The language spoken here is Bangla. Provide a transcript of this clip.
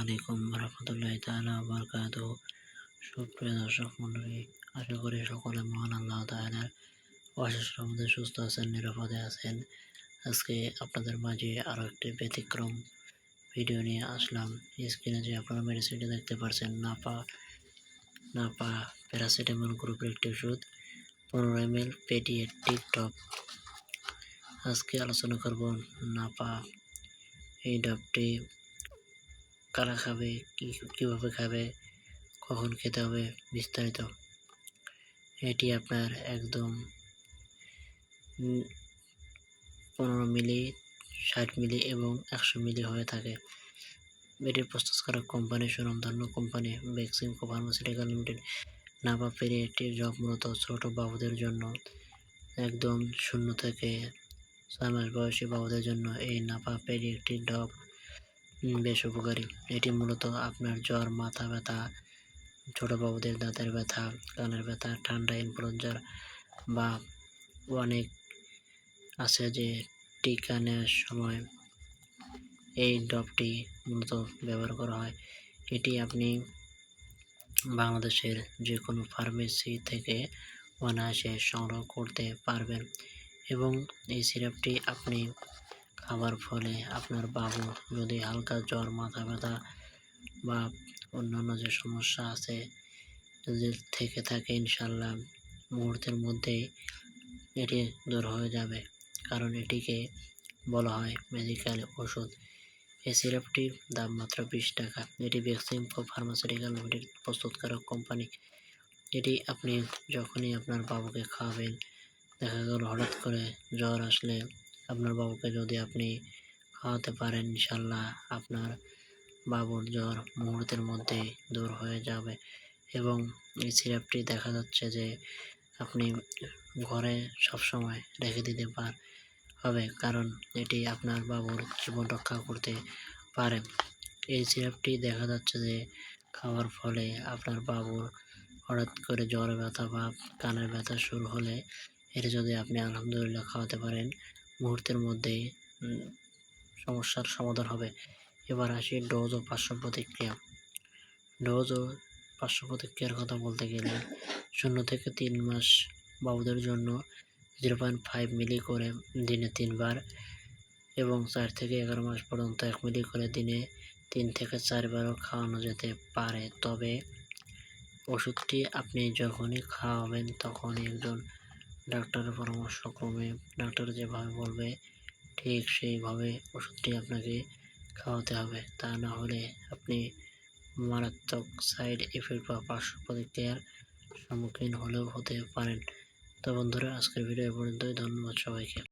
আলাইকুম রহমতুল্লাহ তালা বরকাত সুপ্রিয় দর্শক মন্ডলী আশা করি সকলে মহান আল্লাহ তালার অশেষ রহমতে সুস্থ আছেন, নিরাপদে আছেন। আজকে আপনাদের মাঝে আরও একটি ব্যতিক্রম ভিডিও নিয়ে আসলাম। স্ক্রিনে যে আপনারা মেডিসিনটি দেখতে পাচ্ছেন নাপা নাপা প্যারাসিটামল গ্রুপের একটি ওষুধ, পনেরো এম এল পেটি টিকটক আজকে আলোচনা করব নাপা এই ডাবটি কারা খাবে, কী, কীভাবে খাবে, কখন খেতে হবে বিস্তারিত। এটি আপনার একদম পনেরো মিলি, ষাট মিলি এবং একশো মিলি হয়ে থাকে। এটি প্রস্তুত করা কোম্পানি সুনামধন্য কোম্পানি, ভ্যাকসিন ফার্মাসিউটিক্যাল লিমিটেড। নাবা পেরে এটির জব মূলত ছোট বাবুদের জন্য, একদম শূন্য থেকে ছয় মাস বয়সী বাবুদের জন্য। এই নাপা পেরি একটি ডব বেশ উপকারী। এটি মূলত আপনার জ্বর, মাথা ব্যথা, ছোটো বাবুদের দাঁতের ব্যথা, কানের ব্যথা, ঠান্ডা, ইনফ্লুয়েঞ্জার বা অনেক আছে যে টিকা নেওয়ার সময় এই ডবটি মূলত ব্যবহার করা হয়। এটি আপনি বাংলাদেশের যে কোনো ফার্মেসি থেকে অনায়াসে সংগ্রহ করতে পারবেন এবং এই সিরাপটি আপনি খাবার ফলে আপনার বাবু যদি হালকা জ্বর, মাথা ব্যথা বা অন্যান্য যে সমস্যা আছে, যদি থেকে থাকে ইনশাল্লাহ মুহূর্তের মধ্যেই এটি দূর হয়ে যাবে। কারণ এটিকে বলা হয় মেডিকেল ওষুধ। এই সিরাপটির দাম মাত্র বিশ টাকা। এটি ভ্যাকসিন ফার্মাসিউটিক্যাল লিমিটেড প্রস্তুতকারক কোম্পানি। এটি আপনি যখনই আপনার বাবুকে খাওয়াবেন, দেখা গেল হঠাৎ করে জ্বর আসলে আপনার বাবুকে যদি আপনি খাওয়াতে পারেন ইনশাল্লাহ আপনার বাবুর জ্বর মুহূর্তের মধ্যে দূর হয়ে যাবে। এবং এই সিরাপটি দেখা যাচ্ছে যে আপনি ঘরে সবসময় রেখে দিতে পার, হবে, কারণ এটি আপনার বাবুর জীবন রক্ষা করতে পারে। এই সিরাপটি দেখা যাচ্ছে যে খাওয়ার ফলে আপনার বাবুর হঠাৎ করে জ্বর, ব্যথা বা কানের ব্যথা শুরু হলে এটা যদি আপনি আলহামদুলিল্লাহ খাওয়াতে পারেন মুহূর্তের মধ্যেই সমস্যার সমাধান হবে। এবার আসি ডোজ ও পার্শ্ব প্রতিক্রিয়া। ডোজ ও পার্শ্ব প্রতিক্রিয়ার কথা বলতে গেলে, শূন্য থেকে তিন মাস বাবুদের জন্য জিরো পয়েন্ট ফাইভ মিলি করে দিনে তিনবার এবং চার থেকে এগারো মাস পর্যন্ত এক মিলি করে দিনে তিন থেকে চারবারও খাওয়ানো যেতে পারে। তবে ওষুধটি আপনি যখনই খাওয়াবেন, তখনই একজন ডাক্তারের পরামর্শ ক্রমে ডাক্তার যেভাবে বলবে, ঠিক সেইভাবে ওষুধটি আপনাকে খাওয়াতে হবে। তা না হলে আপনি মারাত্মক সাইড এফেক্ট বা পার্শ্ব প্রতিক্রিয়ার সম্মুখীন হলেও হতে পারেন। তো বন্ধুরা, আজকের ভিডিও পর্যন্তই। ধন্যবাদ সবাইকে।